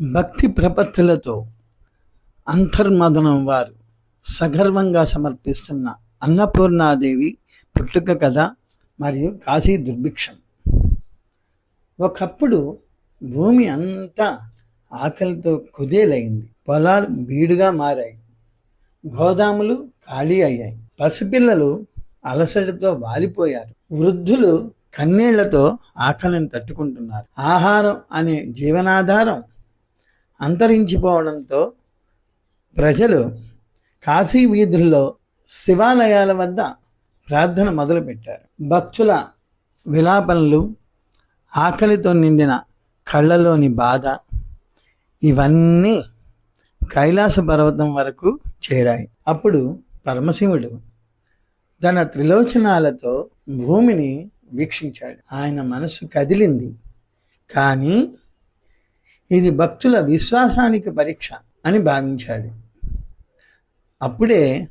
భక్తి ప్రపత్తులతో అంతర్మదనం వారు సగర్వంగా సమర్పిస్తున్న అన్నపూర్ణాదేవి పుట్టుక కథ మరియు కాశీ దుర్భిక్షం. ఒకప్పుడు భూమి అంతా ఆకలితో కుదేలైంది. పొలాలు బీడుగా మారాయి. గోదాములు ఖాళీ అయ్యాయి. పసిపిల్లలు అలసటతో వాలిపోయారు. వృద్ధులు కన్నీళ్ళతో ఆకలిని తట్టుకుంటున్నారు. ఆహారం అనే జీవనాధారం అంతరించిపోవడంతో ప్రజలు కాశీ వీధుల్లో శివాలయాల వద్ద ప్రార్థన మొదలుపెట్టారు. భక్తుల విలాపనలు ఆకలితో నిండిన కళ్ళలోని బాధ ఇవన్నీ కైలాస పర్వతం వరకు చేరాయి. అప్పుడు పరమశివుడు తన త్రిలోచనాలతో భూమిని వీక్షించాడు. ఆయన మనసు కదిలింది. కానీ ఇది భక్తుల విశ్వాసానికి పరీక్ష అని భావించాడు. అప్పుడే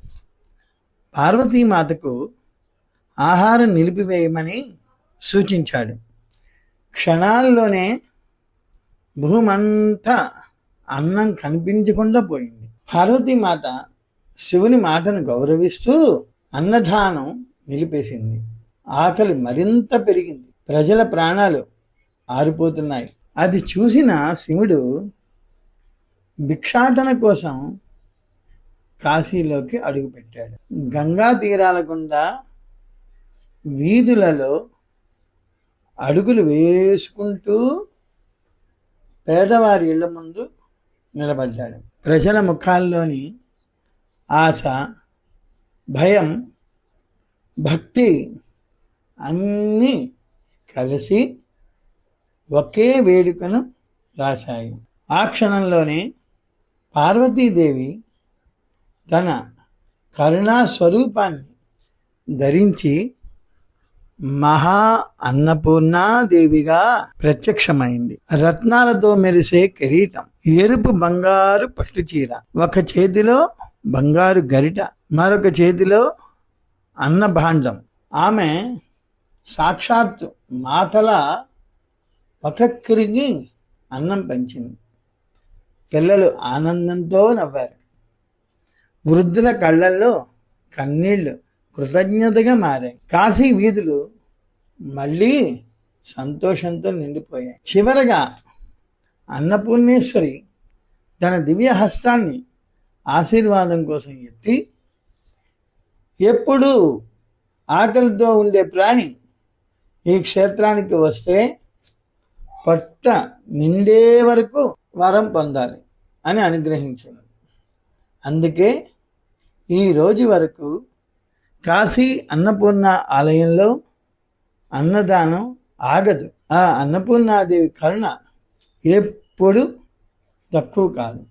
పార్వతీమాతకు ఆహారం నిలిపివేయమని సూచించాడు. క్షణాల్లోనే భూమంతా అన్నం కనిపించకుండా పోయింది. పార్వతీమాత శివుని మాటను గౌరవిస్తూ అన్నదానం నిలిపేసింది. ఆకలి మరింత పెరిగింది. ప్రజల ప్రాణాలు ఆరిపోతున్నాయి. అది చూసిన శివుడు భిక్షాటన కోసం కాశీలోకి అడుగుపెట్టాడు. గంగా తీరాల గుండా వీధులలో అడుగులు వేసుకుంటూ పేదవారి ఇళ్ళ ముందు నిలబడ్డాడు. ప్రజల ముఖాల్లోని ఆశ భయం భక్తి అన్నీ కలిసి ఒకే వేడుకను రాశాయి. ఆ క్షణంలోనే పార్వతీదేవి తన కరుణా స్వరూపాన్ని ధరించి మహా అన్నపూర్ణాదేవిగా ప్రత్యక్షమైంది. రత్నాలతో మెరిసే కిరీటం ఎరుపు బంగారు పట్టు చీర ఒక చేతిలో బంగారు గరిట మరొక చేతిలో అన్నభాండం. ఆమె సాక్షాత్తు మాతల ఒక్కొక్కరికి అన్నం పంచింది. పిల్లలు ఆనందంతో నవ్వారు. వృద్ధుల కళ్ళల్లో కన్నీళ్ళు కృతజ్ఞతగా మారాయి. కాశీ వీధులు మళ్ళీ సంతోషంతో నిండిపోయాయి. చివరగా అన్నపూర్ణేశ్వరి తన దివ్య హస్తాన్ని ఆశీర్వాదం కోసం ఎత్తి ఎప్పుడు ఆకలితో ఉండే ప్రాణి ఈ క్షేత్రానికి వస్తే పట్ట నిండే వరకు వరం పొందాలి అని అనుగ్రహించింది అందుకే ఈ రోజు వరకు కాశీ అన్నపూర్ణ ఆలయంలో అన్నదానం ఆగదు. ఆ అన్నపూర్ణాదేవి కరుణ ఎప్పుడు తక్కువ కాదు.